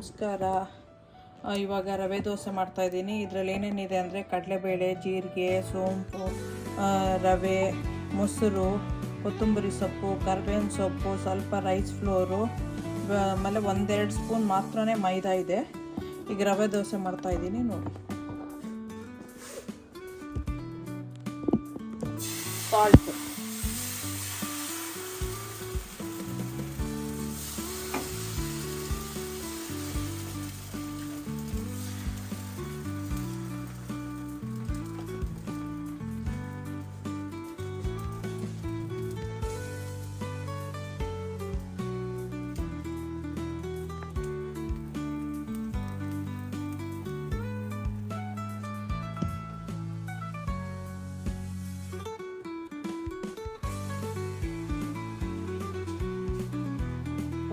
ನಮಸ್ಕಾರ. ಇವಾಗ ರವೆ ದೋಸೆ ಮಾಡ್ತಾಯಿದ್ದೀನಿ ಇದರಲ್ಲಿ ಏನೇನಿದೆ ಅಂದರೆ ಕಡಲೆಬೇಳೆ, ಜೀರಿಗೆ, ಸೋಂಪು ರವೆ, ಮೊಸರು, ಕೊತ್ತಂಬರಿ ಸೊಪ್ಪು, ಕರ್ಬೇವಿನ ಸೊಪ್ಪು, ಸ್ವಲ್ಪ ರೈಸ್ ಫ್ಲೋರು ಆಮೇಲೆ ಒಂದೆರಡು ಸ್ಪೂನ್ ಮಾತ್ರ ಮೈದಾ ಇದೆ. ಈಗ ರವೆ ದೋಸೆ ಮಾಡ್ತಾಯಿದ್ದೀನಿ ನೋಡಿ. ಸಾಲ್ಟ್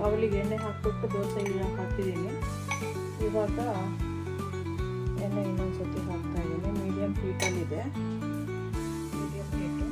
ಅವಲಿಗೆ ಎಣ್ಣೆ ಹಾಕಿಬಿಟ್ಟು ದೋಸೆ ಹಾಕಿದ್ದೀನಿ ಇವಾಗ ಎಣ್ಣೆ ಇನ್ನೊಂದು ಸತಿ ಹಾಕ್ತಾ ಇದ್ದೀನಿ. Medium ಹೀಟಲ್ಲಿದೆ medium heat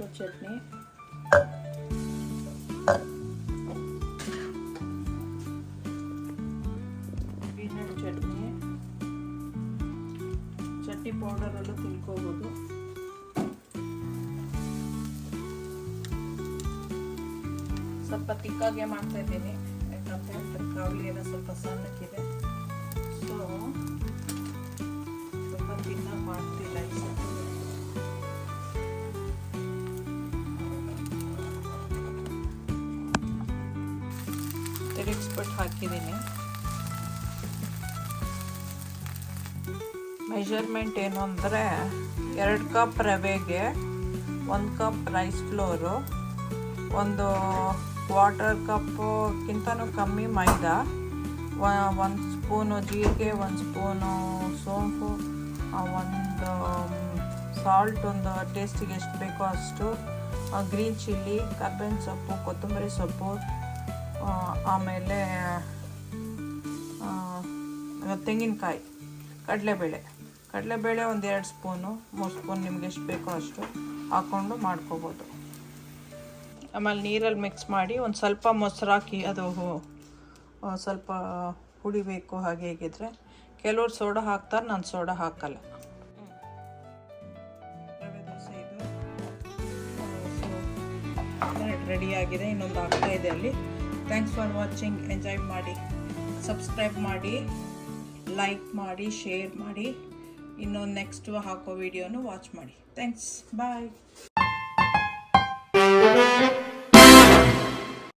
tomato chutney. Peanut chutney. Chutney ಪೌಡರಲ್ಲೂ ತಿಳ್ಕೋಬೋದು. ಸ್ವಲ್ಪ ತಿಕ್ಕಾಗೆ ಮಾಡ್ತಾ ಇದ್ದೀನಿ. ಯಾಕಂದ್ರೆ ಕಾವಲಿ ಎಲ್ಲ ಸ್ವಲ್ಪ ಸಣ್ಣಕ್ಕಿದೆ. ತಿರುಗಿಸ್ಬಿಟ್ಟು ಹಾಕಿದ್ದೀನಿ ಮೆಷರ್ಮೆಂಟ್ ಏನು ಅಂದರೆ ಎರಡು ಕಪ್ ರವೆಗೆ ಒಂದು ಕಪ್ ರೈಸ್ ಫ್ಲೋರು ಒಂದು ವಾಟರ್ ಕಪ್ಪುಕ್ಕಿಂತನೂ ಕಮ್ಮಿ ಮೈದಾ ಒಂದು ಸ್ಪೂನು ಜೀರಿಗೆ, ಒಂದು ಸ್ಪೂನು ಸೋಂಪು ಒಂದು ಸಾಲ್ಟ್ ಒಂದು ಟೇಸ್ಟಿಗೆ ಎಷ್ಟು ಬೇಕೋ ಅಷ್ಟು ಗ್ರೀನ್ ಚಿಲ್ಲಿ ಕರ್ಬೇವಿನ ಸೊಪ್ಪು, ಕೊತ್ತಂಬರಿ ಸೊಪ್ಪು ಆಮೇಲೆ ತೆಂಗಿನಕಾಯಿ, ಕಡಲೆಬೇಳೆ. ಕಡಲೆಬೇಳೆ ಒಂದು ಎರಡು ಸ್ಪೂನು ಮೂರು ಸ್ಪೂನ್ ನಿಮ್ಗೆ ಎಷ್ಟು ಬೇಕೋ ಅಷ್ಟು ಹಾಕ್ಕೊಂಡು ಮಾಡ್ಕೋಬೋದು. ಆಮೇಲೆ ನೀರಲ್ಲಿ ಮಿಕ್ಸ್ ಮಾಡಿ ಒಂದು ಸ್ವಲ್ಪ ಮೊಸರು ಹಾಕಿ ಅದು ಸ್ವಲ್ಪ ಹುಡಿಬೇಕು ಹಾಗೆ ಹೇಗಿದ್ರೆ. ಕೆಲವ್ರು ಸೋಡಾ ಹಾಕ್ತಾರೆ, ನಾನು ಸೋಡಾ ಹಾಕಲ್ಲ. ದೋಸೆ ಇದು. ರೆಡಿ ಆಗಿದೆ, ಇನ್ನೊಂದು ಆಗ್ತಾ ಇದೆ ಅಲ್ಲಿ. ಥ್ಯಾಂಕ್ಸ್ ಫಾರ್ ವಾಚಿಂಗ್ ಎಂಜಾಯ್ ಮಾಡಿ. ಸಬ್ಸ್ಕ್ರೈಬ್ ಮಾಡಿ. ಲೈಕ್ ಮಾಡಿ. ಶೇರ್ ಮಾಡಿ. ಇನ್ನೊಂದು ನೆಕ್ಸ್ಟ್ ಹಾಕೋ ವಿಡಿಯೋನು ವಾಚ್ ಮಾಡಿ. Thanks bye